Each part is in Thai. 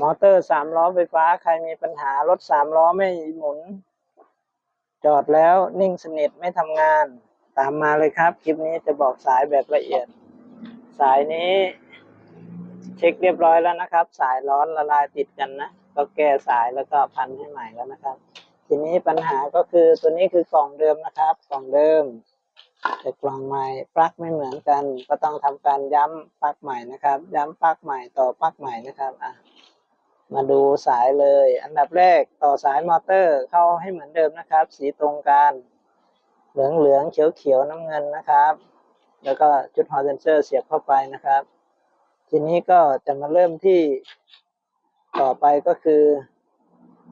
มอเตอร์สามล้อไฟฟ้าใครมีปัญหารถสามล้อไม่หมุน จอดแล้วนิ่งสนิทไม่ทำงาน ตามมาเลยครับ คลิปนี้จะบอกสายแบบละเอียด สายนี้ เช็คเรียบร้อยแล้วนะครับ สายร้อนละลายติดกันนะ ก็แก้สายแล้วก็พันให้ใหม่แล้วนะครับ ทีนี้ปัญหาก็คือตัวนี้คือกล่องเดิมนะครับ กล่องเดิมแต่กล่องใหม่ปลั๊กไม่เหมือนกัน ก็ต้องทำการย้ำปลั๊กใหม่นะครับ ย้ำปลั๊กใหม่ต่อปลั๊กใหม่นะครับอะ มาดูสายเลย อันดับแรกต่อสายมอเตอร์เข้าให้เหมือนเดิมนะครับ สีตรงกันเหลืองเหลืองเขียวเขียวน้ำเงินนะครับ แล้วก็จุดฮอร์เซนเซอร์เสียบเข้าไปนะครับ ทีนี้ก็จะมาเริ่มที่ต่อไปก็คือ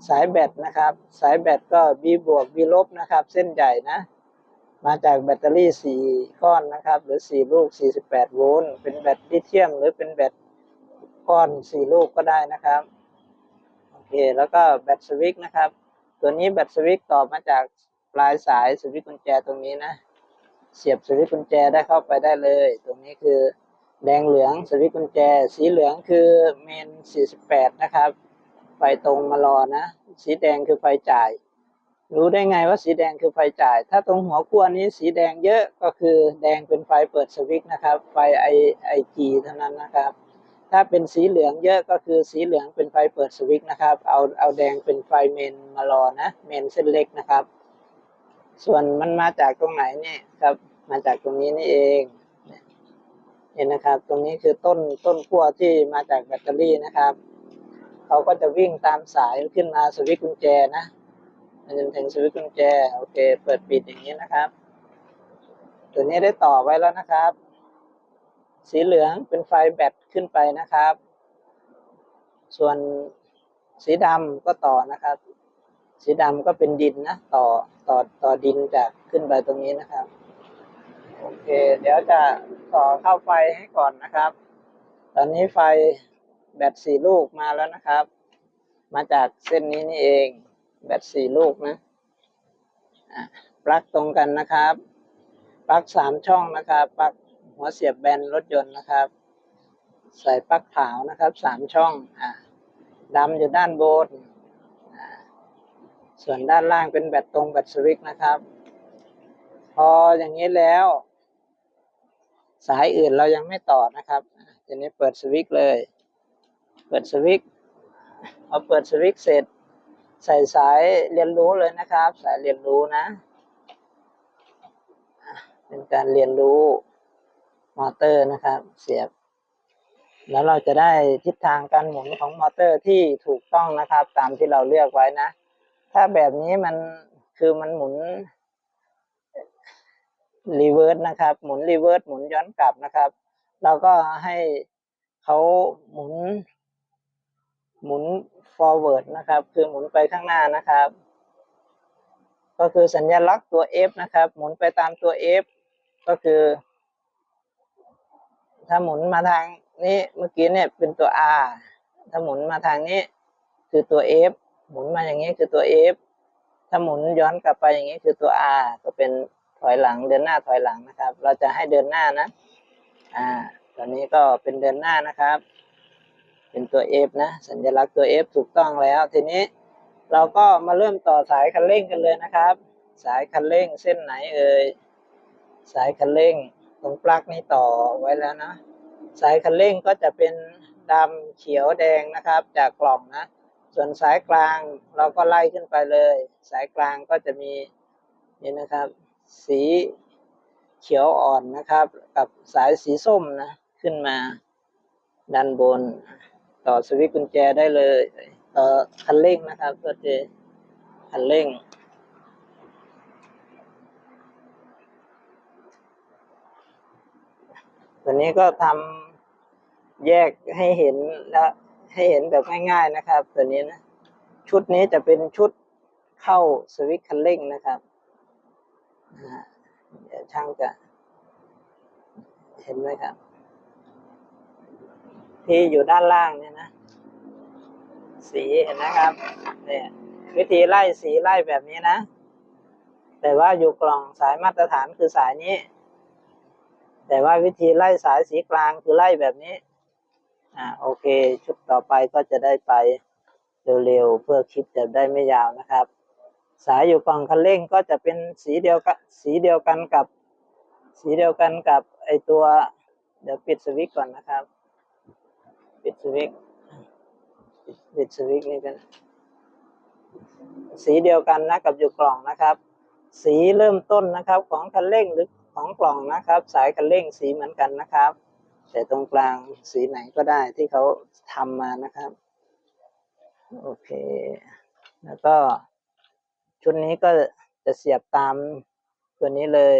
สายแบตนะครับ สายแบตก็ B บวก B ลบนะครับ เส้นใหญ่นะ มาจากแบตเตอรี่ 4 ก้อนนะครับ หรือ 4 ลูก 48 โวลต์เป็นแบตลิเธียม หรือเป็นแบตก้อน 4 ลูกก็ได้นะครับ เคแล้วก็แบตสวิตช์นะครับ ตัวนี้แบตสวิตช์ต่อมาจากปลายสายสวิตช์กุญแจตรงนี้นะ เสียบสวิตช์กุญแจได้เข้าไปได้เลย ตรงนี้คือแดงเหลืองสวิตช์กุญแจ สีเหลืองคือเมน 48 นะครับ ไฟตรงมารอนะ สีแดงคือไฟจ่าย รู้ได้ไงว่าสีแดงคือไฟจ่าย ถ้าตรงหัวขั้วนี้สีแดงเยอะก็คือแดงเป็นไฟเปิดสวิตช์นะครับ ไฟไอไอจีเท่านั้นนะครับ ถ้าเป็นสีเหลืองเยอะก็คือสีเหลืองเป็นไฟเปิดสวิตช์นะครับ เอาเอาแดงเป็นไฟเมนมารอนะ เมนเส้นเล็กนะครับ ส่วนมันมาจากตรงไหนเนี่ยครับ มาจากตรงนี้นี่เองเนี่ยเห็นนะครับ ตรงนี้คือต้นต้นขั้วที่มาจากแบตเตอรี่นะครับเขาก็จะวิ่งตามสายขึ้นมาสวิตช์กุญแจนะมันจนถึงสวิตช์กุญแจโอเค เปิดปิดอย่างนี้นะครับ ตัวนี้ได้ต่อไว้แล้วนะครับ สีเหลืองเป็นไฟแบตขึ้นไปนะครับ ส่วนสีดำก็ต่อนะครับ สีดำก็เป็นดินนะ ต่อต่อต่อดินจากขึ้นไปตรงนี้นะครับ โอเค เดี๋ยวจะต่อเข้าไฟให้ก่อนนะครับ ตอนนี้ไฟแบตสี่ลูกมาแล้วนะครับ มาจากเส้นนี้นี่เอง แบตสี่ลูกนะปลั๊กตรงกันนะครับ ปลั๊กสามช่องนะครับ ปลั๊ก หัวเสียบแบนรถยนต์นะครับ ใส่ปลั๊กขาวนะครับสามช่องอะดำอยู่ด้านบนส่วนด้านล่างเป็นแบตตรงแบตสวิตช์นะครับ พออย่างนี้แล้ว สายอื่นเรายังไม่ต่อนะครับอะทีนี้เปิดสวิตช์เลย เปิดสวิตช์พอเปิดสวิตช์เสร็จ ใส่สายเรียนรู้เลยนะครับ สายเรียนรู้นะ เป็นการเรียนรู้ มอเตอร์นะครับ เสียบ แล้วเราจะได้ทิศทางการหมุนของมอเตอร์ที่ถูกต้องนะครับ ตามที่เราเลือกไว้นะ ถ้าแบบนี้มันคือมันหมุนรีเวิร์สนะครับ หมุนรีเวิร์สหมุนย้อนกลับนะครับเราก็ให้เขาหมุน หมุน forward นะครับ คือหมุนไปข้างหน้านะครับ ก็คือสัญลักษณ์ตัว F นะครับ หมุนไปตามตัว F ก็คือ ถ้าหมุนมาทางนี้เมื่อกี้เนี่ยเป็นตัว R ถ้าหมุนมาทางนี้คือตัว F หมุนมาอย่างนี้คือตัว F ถ้าหมุนย้อนกลับไปอย่างนี้คือตัว R ก็เป็นถอยหลังเดินหน้าถอยหลังนะครับ เราจะให้เดินหน้านะ อ่า ตอนนี้ก็เป็นเดินหน้านะครับ เป็นตัว F นะ สัญลักษณ์ตัว F ถูกต้องแล้ว ทีนี้เราก็มาเริ่มต่อสายคันเร่งกันเลยนะครับ สายคันเร่งเส้นไหนเอ่ย สายคันเร่ง ตรงปลั๊กนี้ต่อไว้แล้วนะ สายคันเร่งก็จะเป็นดำเขียวแดงนะครับ จากกล่องนะ ส่วนสายกลางเราก็ไล่ขึ้นไปเลย สายกลางก็จะมีนี่นะครับ สีเขียวอ่อนนะครับ กับสายสีส้มนะ ขึ้นมาด้านบน ต่อสวิตช์กุญแจได้เลย ต่อคันเร่งนะครับก็จะคันเร่ง ตัวนี้ก็ทำแยกให้เห็นและให้เห็นแบบง่ายๆนะครับ ตัวนี้นะ ชุดนี้จะเป็นชุดเข้าสวิตช์คันเร่งนะครับเดี๋ยวช่างจะ เห็นไหมครับ ที่อยู่ด้านล่างเนี่ยนะ สีเห็นนะครับเนี่ยวิธีไล่สีไล่แบบนี้นะ แต่ว่าอยู่กล่องสายมาตรฐานคือสายนี้ แต่ว่าวิธีไล่สายสีกลางคือไล่แบบนี้ อ่าโอเค ชุดต่อไปก็จะได้ไปเร็วๆเพื่อคลิปจะได้ไม่ยาวนะครับ สายอยู่กล่องคันเร่งก็จะเป็นสีเดียวกันสีเดียวกันกับ สีเดียวกันกับไอตัว เดี๋ยวปิดสวิตก่อนนะครับ ปิดสวิตปิดสวิตนี่กันสีเดียวกันนะกับอยู่กล่องนะครับ สีเริ่มต้นนะครับของคันเร่งหรือ ของกล่องนะครับ สายคันเร่งสีเหมือนกันนะครับ แต่ตรงกลางสีไหนก็ได้ที่เขาทำมานะครับ โอเค แล้วก็ชุดนี้ก็จะเสียบตามตัวนี้เลย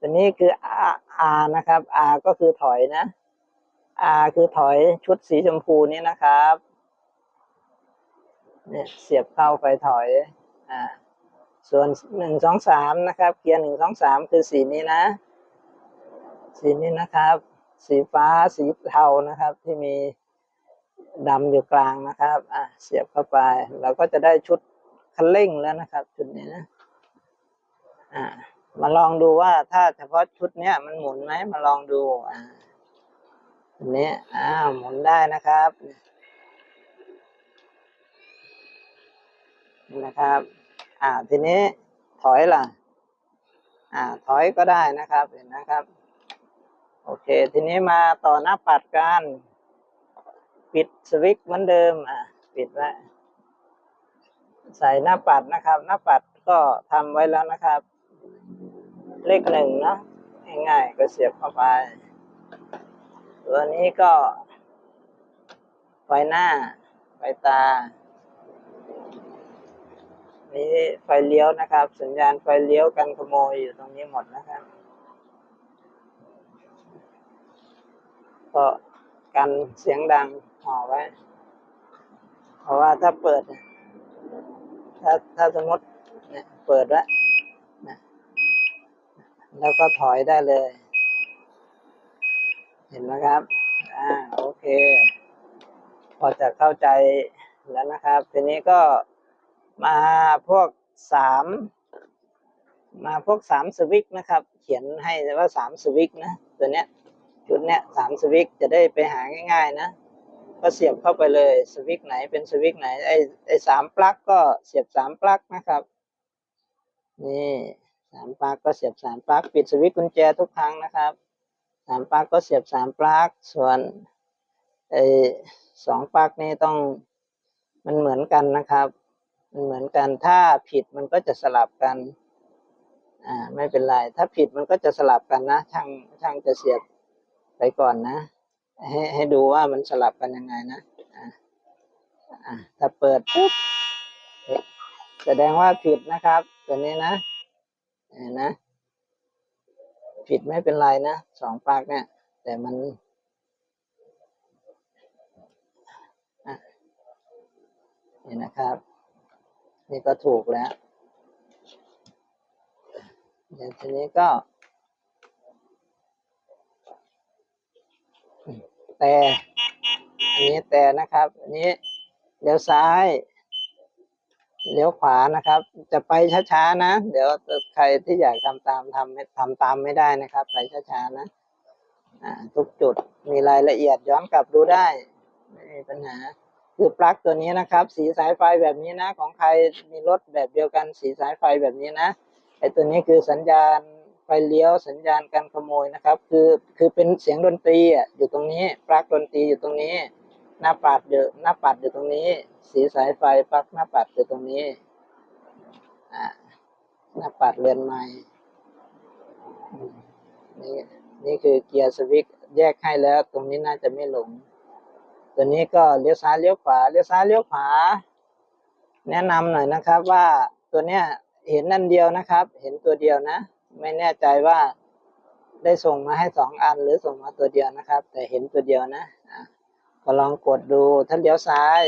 ตัวนี้คือ R R นะครับ R ก็คือถอยนะ R คือถอยชุดสีชมพูนี้นะครับ เนี่ยเสียบเข้าไฟถอย อ่า ส่วนหนึ่งสองสามนะครับเกียร์หนึ่งสองสามคือสีนี้นะ สีนี้นะครับ สีฟ้าสีเทานะครับที่มีดำอยู่กลางนะครับอะเสียบเข้าไป เราก็จะได้ชุดคันเร่งแล้วนะครับ ชุดนี้นะอ่ามาลองดูว่าถ้าเฉพาะชุดเนี้ยมันหมุนไหมมาลองดูอ่าอันนี้อ่าหมุนได้นะครับนี่นะครับ อ่าทีนี้ถอยล่ะ อ่า ถอยก็ได้นะครับ เห็นนะครับ โอเค ทีนี้มาต่อหน้าปัดกันปิดสวิตช์เหมือนเดิม อ่าปิดไว้ใส่หน้าปัดนะครับ หน้าปัดก็ทำไว้แล้วนะครับ เลขหนึ่งเนาะง่ายๆก็เสียบเข้าไป ตัวนี้ก็ไฟหน้าไฟตา นี่ไฟเลี้ยวนะครับ สัญญาณไฟเลี้ยวกันขโมยอยู่ตรงนี้หมดนะครับก็กันเสียงดังห่อไว้ เพราะว่าถ้าเปิด ถ้าถ้าสมมติเนี่ยเปิดแล้วนะแล้วก็ถอยได้เลย เห็นไหมครับ อ่าโอเค พอจะเข้าใจแล้วนะครับ ทีนี้ก็ มาพวกสามมาพวกสามสวิกนะครับ เขียนให้ว่าสามสวิกนะตัวเนี้ยชุดเนี้ยสามสวิกจะได้ไปหาง่าย ๆ นะ ก็เสียบเข้าไปเลยสวิกไหนเป็นสวิกไหนไอไอสามปลั๊กก็เสียบสามปลั๊กนะครับนี่สามปลั๊กก็เสียบสามปลั๊กปิดสวิตช์กุญแจทุกครั้งนะครับสามปลั๊กก็เสียบสามปลั๊กส่วนไอสองปลั๊กนี่ต้องมันเหมือนกันนะครับ มันเหมือนกันถ้าผิดมันก็จะสลับกัน อ่า ไม่เป็นไร ถ้าผิดมันก็จะสลับกันนะช่างช่างจะเสียบไปก่อนนะ ให้ให้ดูว่ามันสลับกันยังไงนะอ่าอ่าถ้าเปิดปุ๊บเอ๊ะแสดงว่าผิดนะครับ ตัวนี้นะเห็นนะ ผิดไม่เป็นไรนะสองปลั๊กเนี่ย แต่มันอะนี่นะครับ นี่ก็ถูกแล้วเดี๋ยวทีนี้ก็ แต่อันนี้แต่นะครับ อันนี้เลี้ยวซ้ายเลี้ยวขวานะครับ จะไปช้าๆนะ เดี๋ยวใครที่อยากทำตามทำทำตามไม่ได้นะครับ ไปช้าๆนะทุกจุดมีรายละเอียดย้อนกลับดูได้ ไม่มีปัญหา คือปลั๊กตัวนี้นะครับ สีสายไฟแบบนี้นะ ของใครมีรถแบบเดียวกันสีสายไฟแบบนี้นะไอตัวนี้คือสัญญาณไฟเลี้ยวสัญญาณการขโมยนะครับ คือคือเป็นเสียงดนตรีอะอยู่ตรงนี้ปลั๊กดนตรีอยู่ตรงนี้ หน้าปัดอยู่หน้าปัดอยู่ตรงนี้ สีสายไฟปลั๊กหน้าปัดอยู่ตรงนี้อ่าหน้าปัดเรือนไม้นี่นี่คือเกียร์สวิตช์แยกให้แล้ว ตรงนี้น่าจะไม่หลง ตัวนี้ก็เลี้ยวซ้ายเลี้ยวขวาเลี้ยวซ้ายเลี้ยวขวา แนะนำหน่อยนะครับว่าตัวเนี้ยเห็นนั่นเดียวนะครับ เห็นตัวเดียวนะ ไม่แน่ใจว่าได้ส่งมาให้สองอันหรือส่งมาตัวเดียวนะครับ แต่เห็นตัวเดียวนะก็ลองกดดูถ้าเลี้ยวซ้าย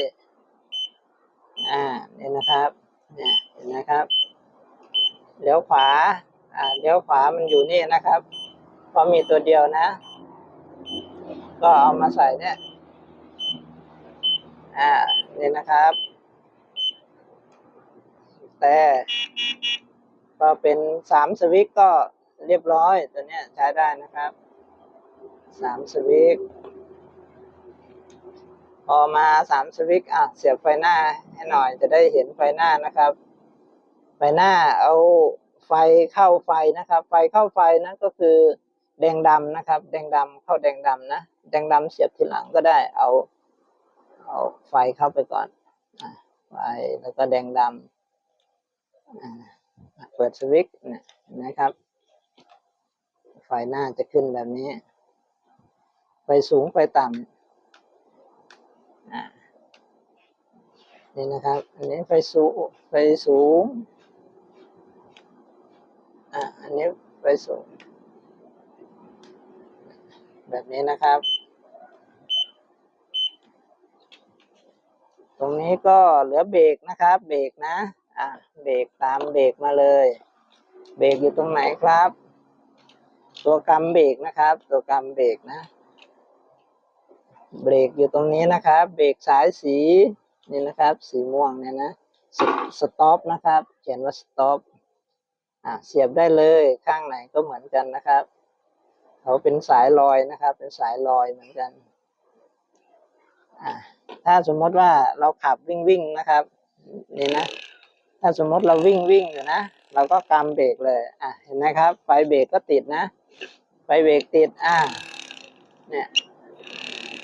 อ่าเนี่ยนะครับ เนี่ยเห็นนะครับเลี้ยวขวา อ่าเลี้ยวขวามันอยู่นี่นะครับเพราะมีตัวเดียวนะ ก็เอามาใส่เนี่ย อ่าเนี่ยนะครับ แต่ก็เป็นสามสวิกก็เรียบร้อยตัวเนี้ยใช้ได้นะครับสามสวิกพอมาสามสวิตช์อะเสียบไฟหน้าให้หน่อยจะได้เห็นไฟหน้านะครับ ไฟหน้าเอาไฟเข้าไฟนะครับ ไฟเข้าไฟนะก็คือแดงดำนะครับ แดงดำเข้าแดงดำนะ แดงดำเสียบทีหลังก็ได้ เอา เอาไฟเข้าไปก่อนอไฟแล้วก็แดงดำเปิดสวิตช์นะครับ ไฟหน้าจะขึ้นแบบนี้ ไฟสูงไฟต่ำนี่นะครับ อันนี้ไฟสูงไฟสูงอันนี้ไฟสูง แบบนี้นะครับ ตรงนี้ก็เหลือเบรกนะครับ เบรกนะ อะเบรกตามเบรกมาเลย เบรกอยู่ตรงไหนครับ ตัวกำเบรกนะครับ ตัวกำเบรกนะ เบรกอยู่ตรงนี้นะครับ เบรกสายสีนี่นะครับ สีม่วงเนี่ยนะสต็อปนะครับ เขียนว่าสต็อปอะเสียบได้เลยข้างไหนก็เหมือนกันนะครับเขาเป็นสายลอยนะครับ เป็นสายลอยเหมือนกัน อ่า ถ้าสมมติว่าเราขับวิ่งวิ่งนะครับนี่นะ ถ้าสมมติเราวิ่งวิ่งอยู่นะ เราก็กำเบรกเลยอะเห็นไหมครับ ไฟเบรกก็ติดนะ ไฟเบรกติดอ่าเนี่ย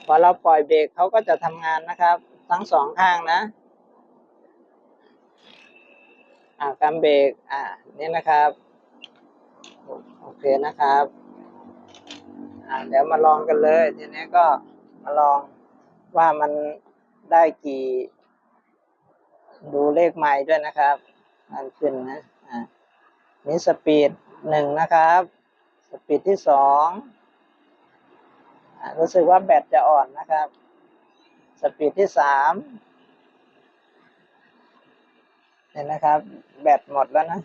พอเราปล่อยเบรกเขาก็จะทำงานนะครับ ทั้งสองข้างนะอ่ากำเบรกอ่านี่นะครับโอเคนะครับอ่าเดี๋ยวมาลองกันเลย ทีนี้ก็มาลอง ว่ามันได้กี่ ดูเลขไม้ด้วยนะครับมันขึ้นนะอ่านี่สปีดหนึ่งนะครับ สปีดที่สองรู้สึกว่าแบตจะอ่อนนะครับ สปีดที่สามเห็นนะครับ แบตหมดแล้วนะ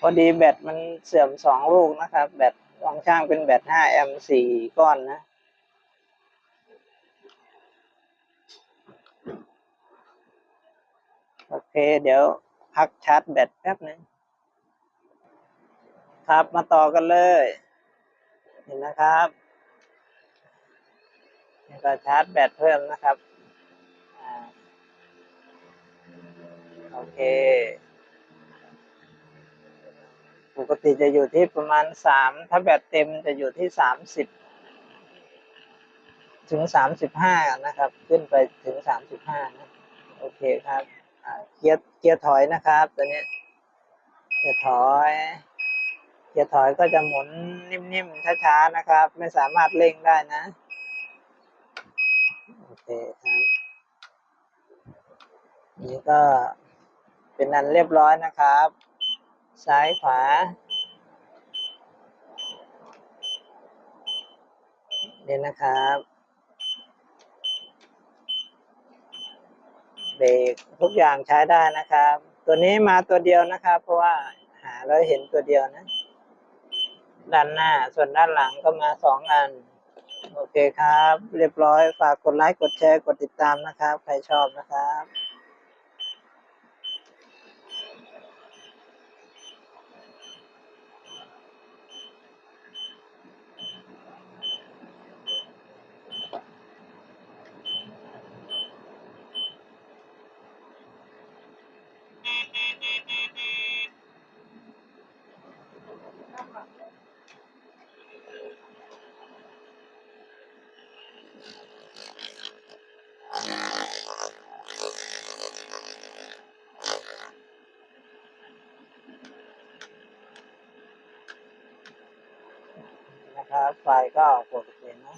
พอดีแบตมันเสื่อมสองลูกนะครับ แบตของช่างเป็นแบตห้าแอมป์สี่ก้อนนะโอเค เดี๋ยวพักชาร์จแบตแป๊บนึงครับมาต่อกันเลย เห็นนะครับนี่ก็ชาร์จแบตเพิ่มนะครับอโอเค ปกติจะอยู่ที่ประมาณสามถ้าแบตเต็มจะอยู่ที่สามสิบถึงสามสิบห้านะครับ ขึ้นไปถึงสามสิบห้านะโอเคครับเกียร์เกียร์ถอยนะครับตัวนี้เกียร์ถอยเกียร์ถอยก็จะหมุนนิ่มๆช้าๆนะครับ ไม่สามารถเร่งได้นะโอเคครับนี่ก็เป็นอันเรียบร้อยนะครับ ซ้ายขวานี่นะครับเบรกทุกอย่างใช้ได้นะครับ ตัวนี้มาตัวเดียวนะครับ เพราะว่าหาแล้วเห็นตัวเดียวนะ ด้านหน้าส่วนด้านหลังก็มาสองอัน โอเคครับ เรียบร้อยฝากกดไลค์กดแชร์กดติดตามนะครับ ใครชอบนะครับ นะครับไฟก็ปกตินะ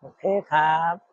โอเคครับ